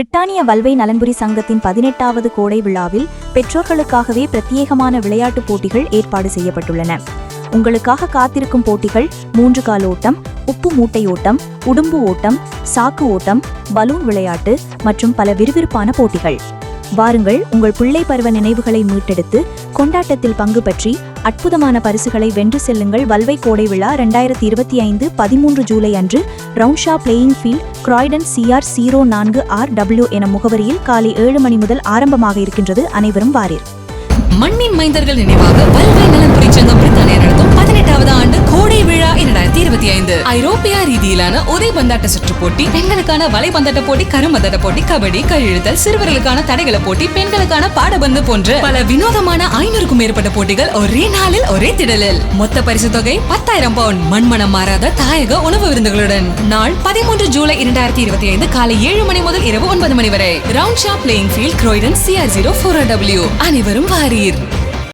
பிரிட்டானிய வல்வை நலன்புரி சங்கத்தின் பதினெட்டாவது கோடை விழாவில் பெற்றோர்களுக்காகவே பிரத்யேகமான விளையாட்டுப் போட்டிகள் ஏற்பாடு செய்யப்பட்டுள்ளன. உங்களுக்காக காத்திருக்கும் போட்டிகள் மூன்று கால் ஓட்டம் உப்பு மூட்டை ஓட்டம் உடும்பு ஓட்டம் சாக்கு ஓட்டம் பலூன் விளையாட்டு மற்றும் பல விறுவிறுப்பான போட்டிகள். வாருங்கள் உங்கள் பிள்ளை பருவ நினைவுகளை மீட்டெடுத்து கொண்டாட்டத்தில் பங்கு பற்றி அற்புதமான பரிசுகளை வென்று செல்லுங்கள். வல்வை கோடை விழா ரெண்டாயிரத்தி இருபத்தி ஐந்து பதிமூன்று ஜூலை அன்று Roundshaw playing field Croydon CR zero நான்கு ஆர் டபிள்யூ என முகவரியில் காலை ஏழு மணி முதல் ஆரம்பமாக இருக்கின்றது. அனைவரும் வாரீர். மண்ணின் மைந்தர்கள் நினைவாக வல்வை நலன்புரி ஐரோப்பிய ரீதியிலான உதைபந்தாட்ட சுற்று போட்டி பெண்களுக்கான வலைபந்தாட்ட போட்டி கரும்பந்தாட்ட போட்டி கபடி கையெழுத்தல் சிறுவர்களுக்கான தடைகள போட்டி பெண்களுக்கான பாடபந்து போன்ற பல வினோதமான ஐநூறுக்கும் மேற்பட்ட போட்டிகள் ஒரே நாளில் ஒரே திடலில். மொத்த பரிசு தொகை பத்தாயிரம் பவுண்ட் மண்மனம் மாறாத தாயக உணவு விருந்துகளுடன். நாள் பதிமூன்று ஜூலை இரண்டாயிரத்தி இருபத்தி ஐந்து காலை ஏழு மணி முதல் இரவு ஒன்பது மணி வரை. Roundshaw playing field Croydon CR zero four W அனைவரும் வாரீர்.